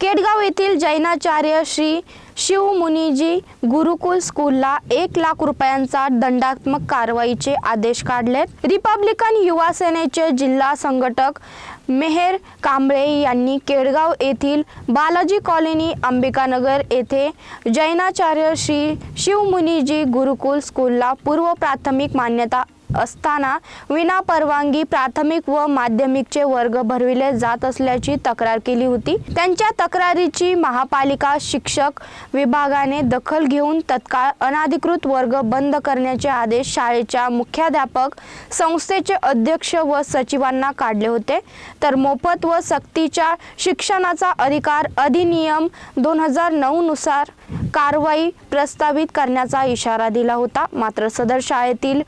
केडगाव येथील जैनाचार्य श्री शिवमुनीजी गुरुकुल स्कूलला एक लाख रुपयांचा दंडात्मक कारवाईचे आदेश काढलेत. रिपब्लिकन युवा सेनेचे जिल्हा संघटक मेहेर कांबळे यांनी केडगाव येथील बालाजी कॉलनी अंबिकानगर येथे जैनाचार्य श्री शिवमुनीजी गुरुकुल स्कूलला पूर्व प्राथमिक मान्यता असताना विना परवानगी प्राथमिक व माध्यमिकचे वर्ग भरविले जात असल्याची तक्रार केली होती. त्यांच्या तक्रारीची महापालिका शिक्षक विभागाने दखल घेऊन तत्काळ अनाधिकृत वर्ग बंद करण्याचे आदेश शाळेच्या मुख्याध्यापक संस्थेचे अध्यक्ष व सचिवांना काढले होते. तर मोफत व सक्तीच्या शिक्षणाचा अधिकार अधिनियम दोन हजार नऊ नुसार कारवाई प्रस्तावित करण्याचा इशारा दिला होता. मात्र सदर शाळेतील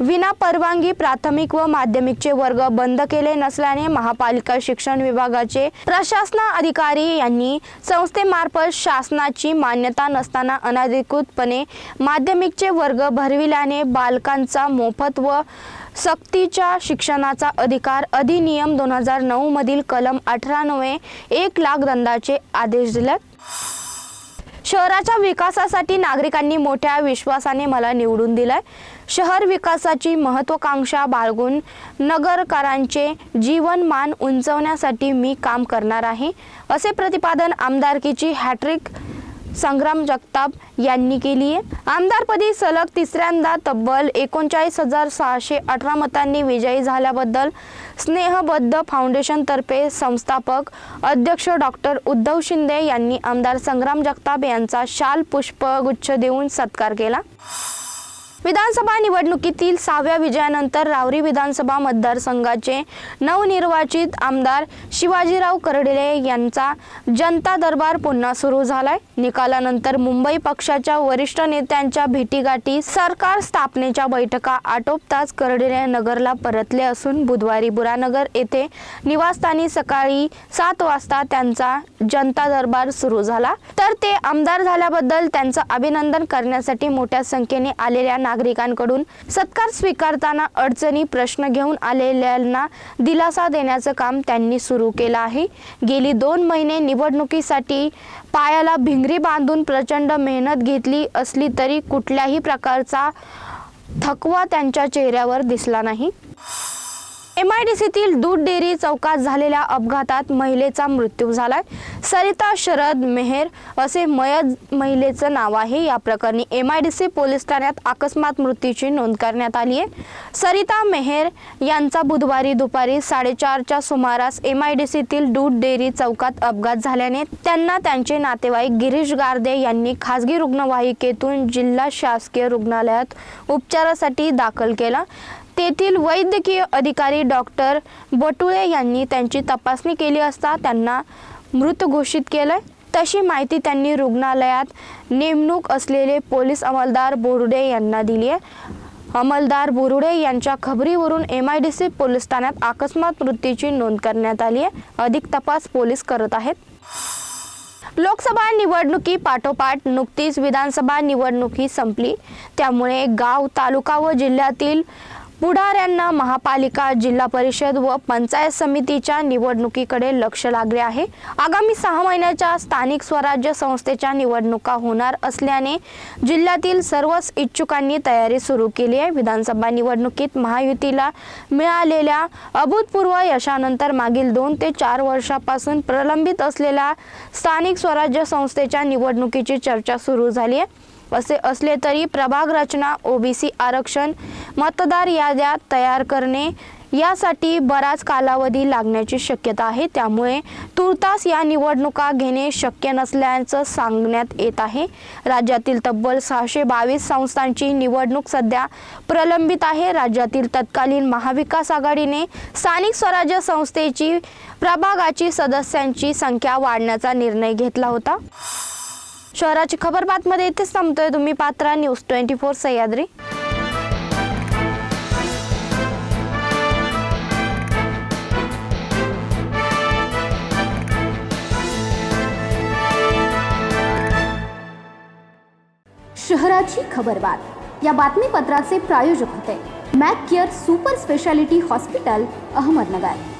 विना परवानगी प्राथमिक व माध्यमिकचे वर्ग बंद केले नसल्याने महापालिका शिक्षण विभागाचे प्रशासना अधिकारी यांनी संस्थेमार्फत शासनाची मान्यता नसताना अनधिकृतपणे माध्यमिकचे वर्ग भरविल्याने बालकांचा मोफत व सक्तीच्या शिक्षणाचा अधिकार अधिनियम दोन हजार नऊ मधील कलम अठरा नवे एक लाख दंडाचे आदेश दिले शहराच्या विकासासाठी नागरिकांनी मोठ्या विश्वासाने मला निवडून दिलंय. शहर विकासाची महत्त्वाकांक्षा बाळगून नगरकरांचे जीवनमान उंचवण्यासाठी मी काम करणार आहे असे प्रतिपादन आमदारकीची हॅट्रिक संग्राम जगताप यांनी केली आहे. आमदारपदी सलग तिसऱ्यांदा तब्बल एकोणचाळीस हजार सहाशे अठरा मतांनी विजयी झाल्याबद्दल स्नेहबद्ध फाउंडेशनतर्फे संस्थापक अध्यक्ष डॉक्टर उद्धव शिंदे यांनी आमदार संग्राम जगताप यांचा शाल पुष्पगुच्छ देऊन सत्कार केला. विधानसभा निवडणुकीतील सहाव्या विजयानंतर रावरी विधानसभा मतदारसंघाचे नवनिर्वाचित आमदार शिवाजीराव करडिले यांचा जनता दरबार पुन्हा सुरू झालाय. निकालानंतर मुंबई पक्षाच्या वरिष्ठ नेत्यांच्या भेटीगाठी सरकार स्थापनेच्या बैठका आटोपताच करडिले नगरला परतले असून बुधवारी बुरानगर येथे निवासस्थानी सकाळी सात वाजता त्यांचा जनता दरबार सुरू झाला. तर ते आमदार झाल्याबद्दल त्यांचं अभिनंदन करण्यासाठी मोठ्या संख्येने आलेल्या नागरिकांकडून सत्कार स्वीकारताना अडचणी प्रश्न घेऊन आलेल्यांना दिलासा देण्याचं काम त्यांनी सुरू केलं आहे. गेली दोन महिने निवडणुकीसाठी पायाला भिंगरी बांधून प्रचंड मेहनत घेतली असली तरी कुठल्याही प्रकारचा थकवा त्यांच्या चेहऱ्यावर दिसला नाही. एम आय डी सीतील दूध डेअरी चौकात झालेल्या अपघातात महिलेचा मृत्यू झालाय. सरिता शरद मेहेर असे मयत महिलेचं नाव आहे. या प्रकरणी M I D C police ठाण्यात अकस्मात मृत्यूची नोंद करण्यात आली आहे. सरिता मेहेर यांचा बुधवारी दुपारी साडेचारच्या सुमारास एम आय डी सीतील दूध डेअरी चौकात अपघात झाल्याने त्यांना त्यांचे नातेवाईक गिरीश गारदे यांनी खासगी रुग्णवाहिकेतून जिल्हा शासकीय रुग्णालयात उपचारासाठी दाखल केला. तेथील वैद्यकीय अधिकारी डॉक्टर बटुळे यांनी त्यांची तपासणी केली असता त्यांना मृत घोषित केलंय. तशी माहिती त्यांनी रुग्णालयात नेमणूक असलेले पोलीस अंमलदार बोरुडे यांना दिली आहे. अंमलदार बोरुडे यांच्या खबरीवरून M I D C police ठाण्यात अकस्मात मृत्यूची नोंद करण्यात आली आहे. अधिक तपास पोलीस करत आहेत. लोकसभा निवडणुकी पाठोपाठ नुकतीच विधानसभा निवडणुकी संपली. त्यामुळे गाव तालुका व जिल्ह्यातील पुढाऱ्यांना महापालिका जिल्हा परिषद व पंचायत समितीच्या निवडणुकीकडे लक्ष लागले आहे. आगामी सहा महिन्याच्या स्थानिक स्वराज्य संस्थेच्या निवडणुका होणार असल्याने जिल्ह्यातील सर्वच इच्छुकांनी तयारी सुरू केली आहे. विधानसभा निवडणुकीत महायुतीला मिळालेल्या अभूतपूर्व यशानंतर मागील दोन ते चार वर्षापासून प्रलंबित असलेल्या स्थानिक स्वराज्य संस्थेच्या निवडणुकीची चर्चा सुरू झाली आहे. असे असले तरी प्रभाग रचना ओबीसी आरक्षण मतदार याद्या तयार करणे यासाठी बराच कालावधी लागण्याची शक्यता आहे. त्यामुळे तुर्तास या निवडणुका घेणे शक्य नसल्याचं सांगण्यात येत आहे. राज्यातील तब्बल सहाशे बावीस संस्थांची निवडणूक सध्या प्रलंबित आहे. राज्यातील तत्कालीन महाविकास आघाडीने स्थानिक स्वराज्य संस्थेची प्रभागाची सदस्यांची संख्या वाढण्याचा निर्णय घेतला होता. शहराची खबर बातमध्ये इथेच थांबतोय. तुम्ही पात्रा न्यूज ट्वेंटी फोर सह्याद्री. शहराची खबरबात या बातमीपत्राचे प्रायोजक होते Mac Care super speciality hospital Ahmednagar.